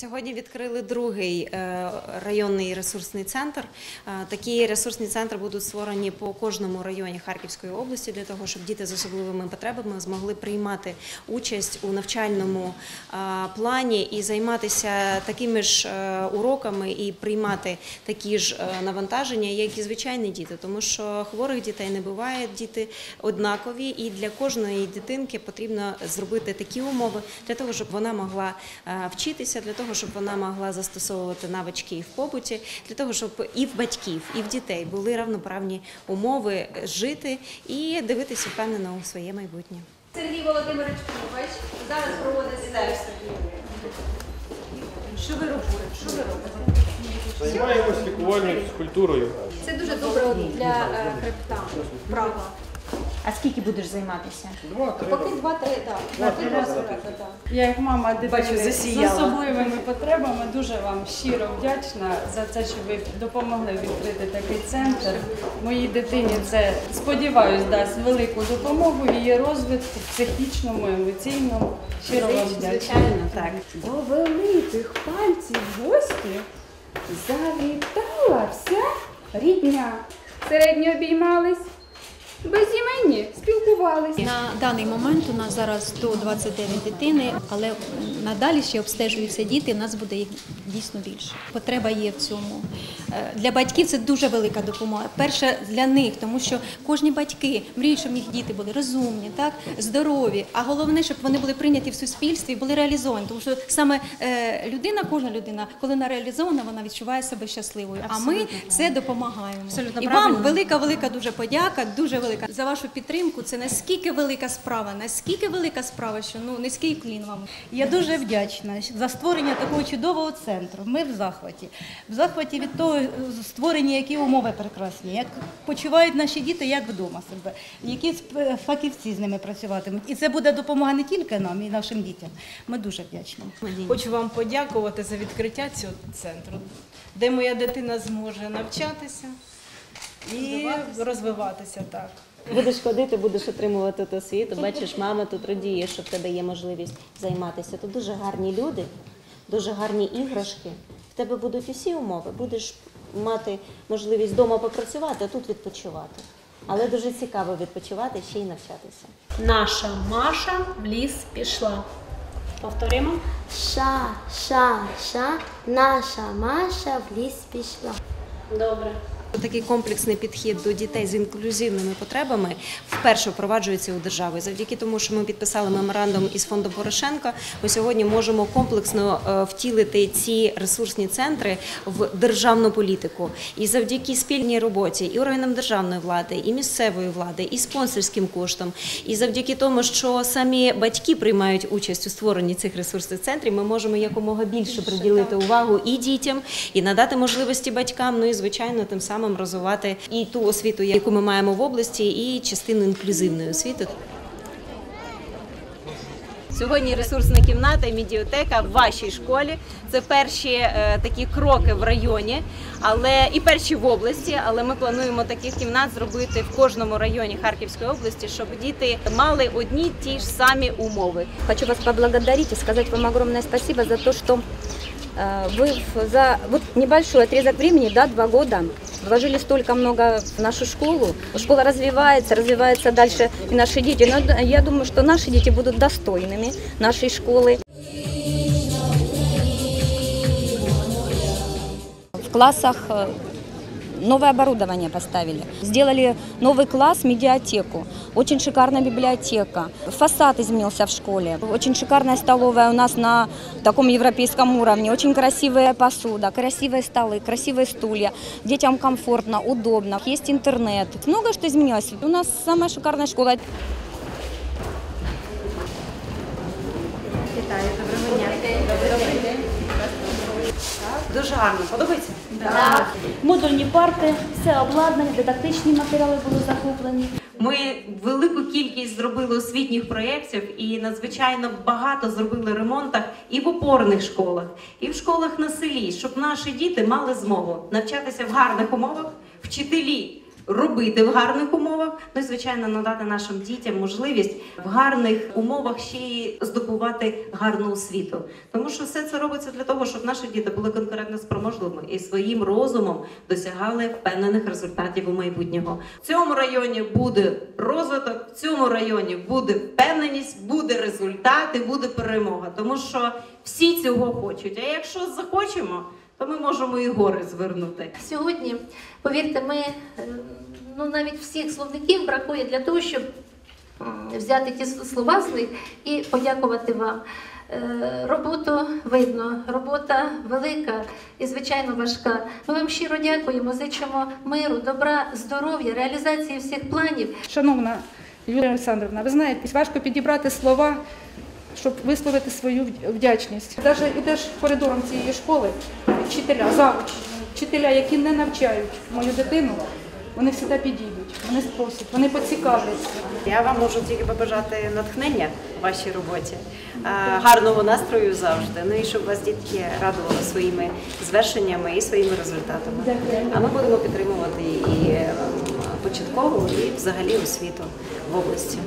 Сьогодні відкрили другий е, районний ресурсний центр. Е, Такі ресурсні центри будуть створені по кожному районі Харківської області для того, щоб діти з особливими потребами змогли приймати участь у навчальному е, плані і займатися такими ж уроками і приймати такі ж навантаження, як і звичайні діти, тому що хворих дітей не буває, діти однакові, і для кожної дитинки потрібно зробити такі умови для того, щоб вона могла вчитися, для того, щоб вона могла застосовувати навички і в побуті, для того, щоб і в батьків, і в дітей були равноправні умови жити і дивитися впевнено у своє майбутнє. Сергій Володимирович Кубач зараз проводить Що ви робите? Що ви робите? Займаємось лікувальною фізкультурою. Це дуже добре для е, хребта. Права. А скільки будеш займатися? Два-три Поки два-три, так. Два-три рази, так. Я як мама дитини Бачу, з засіяла. особливими потребами дуже вам щиро вдячна за це, що ви допомогли відкрити такий центр. Моїй дитині це сподіваюсь дасть велику допомогу в її розвитку психічному, емоційному. Щиро вам вдячна. Звичайно, так. До великих пальців гості завітала вся рідня. Середньо обіймались, безіменні спілкувались. На даний момент у нас зараз 129 дитини, але надалі ще обстежуються діти. У нас буде їх дійсно більше. Потреба є в цьому. Е, Для батьків це дуже велика допомога. Перше для них, тому що кожні батьки мріють, щоб їх діти були розумні, так здорові. А головне, щоб вони були прийняті в суспільстві і були реалізовані. Тому що саме е, людина, кожна людина, коли вона реалізована, вона відчуває себе щасливою. А ми це допомагаємо. Абсолютно і правильно. вам велика, велика дуже подяка, дуже велика за вашу підтримку. Це наскільки велика справа, наскільки велика справа, що ну низький клін вам. Я дуже вдячна за створення такого чудового центру. Ми в захваті. В захваті від того створення, які умови прекрасні, як почувають наші діти, як вдома себе, які фахівці з ними працюватимуть. І це буде допомога не тільки нам, і нашим дітям. Ми дуже вдячні. Хочу вам подякувати за відкриття цього центру, де моя дитина зможе навчатися і розвиватися так. Будеш ходити, будеш отримувати ту освіту. Бачиш, мама тут радіє, що в тебе є можливість займатися. Тут дуже гарні люди, дуже гарні іграшки. В тебе будуть усі умови. Будеш мати можливість вдома попрацювати, а тут відпочивати. Але дуже цікаво відпочивати ще й навчатися. Наша Маша в ліс пішла. Повторимо. Ша, ша, ша, наша Маша в ліс пішла. Добре. Такий комплексний підхід до дітей з інклюзивними потребами вперше впроваджується у державі. Завдяки тому, що ми підписали меморандум із фондом Порошенка, ми сьогодні можемо комплексно е, втілити ці ресурсні центри в державну політику. І завдяки спільній роботі і органам державної влади, і місцевої влади, і спонсорським коштам, і завдяки тому, що самі батьки приймають участь у створенні цих ресурсних центрів, ми можемо якомога більше приділити увагу і дітям, і надати можливості батькам. Ну і звичайно, тим самим розвивати і ту освіту, яку ми маємо в області, і частину інклюзивної освіти. Сьогодні ресурсна кімната і медіотека в вашій школі. Це перші е, такі кроки в районі, але і перші в області. Але ми плануємо таких кімнат зробити в кожному районі Харківської області, щоб діти мали одні ті ж самі умови. Хочу вас поблагодарить и сказать вам огромное спасибо за то, что э, вы в- за вот небольшой отрезок времени, да, два года, вложили столько много в нашу школу. Школа развивается, развиваются дальше и наши дети. Но я думаю, что наши дети будут достойными нашей школы. В классах э, новое оборудование поставили. Сделали новый класс, медиатеку. Очень шикарная библиотека. Фасад изменился в школе. Очень шикарная столовая у нас на таком европейском уровне. Очень красивая посуда, красивые столы, красивые стулья. Детям комфортно, удобно. Есть интернет. Много что изменилось. У нас самая шикарная школа. Дуже гарно, подобається? Модульні парти, все обладнання, дидактичні матеріали були захоплені. Ми велику кількість зробили освітніх проєктів і надзвичайно багато зробили ремонтах і в опорних школах, і в школах на селі, щоб наші діти мали змогу навчатися в гарних умовах, вчителі робити в гарних умовах. Ну і звичайно, надати нашим дітям можливість в гарних умовах ще й здобувати гарну освіту. Тому що все це робиться для того, щоб наші діти були конкурентно спроможними і своїм розумом досягали впевнених результатів у майбутнього. В цьому районі буде розвиток, в цьому районі буде впевненість, буде результат і буде перемога. Тому що всі цього хочуть. А якщо захочемо, то ми можемо і гори звернути. Сьогодні, повірте, ми е, ну навіть всіх словників бракує для того, щоб взяти ті слова з них і подякувати вам. Е, Роботу видно, робота велика і звичайно важка. Ми вам щиро дякуємо, зичимо миру, добра, здоров'я, реалізації всіх планів. Шановна Юлія Олександровна, ви знаєте, важко підібрати слова, щоб висловити свою вдячність. Навіть ідеш коридором цієї школи, вчителя, завуч, вчителя, які не навчають мою дитину, вони завжди підійдуть, вони спросять, вони поцікавляться. Я вам можу тільки побажати натхнення в вашій роботі, е, гарного настрою завжди. Ну і щоб вас дітки радували своїми звершеннями і своїми результатами. А ми будемо підтримувати і ем, початкову, і взагалі освіту в області.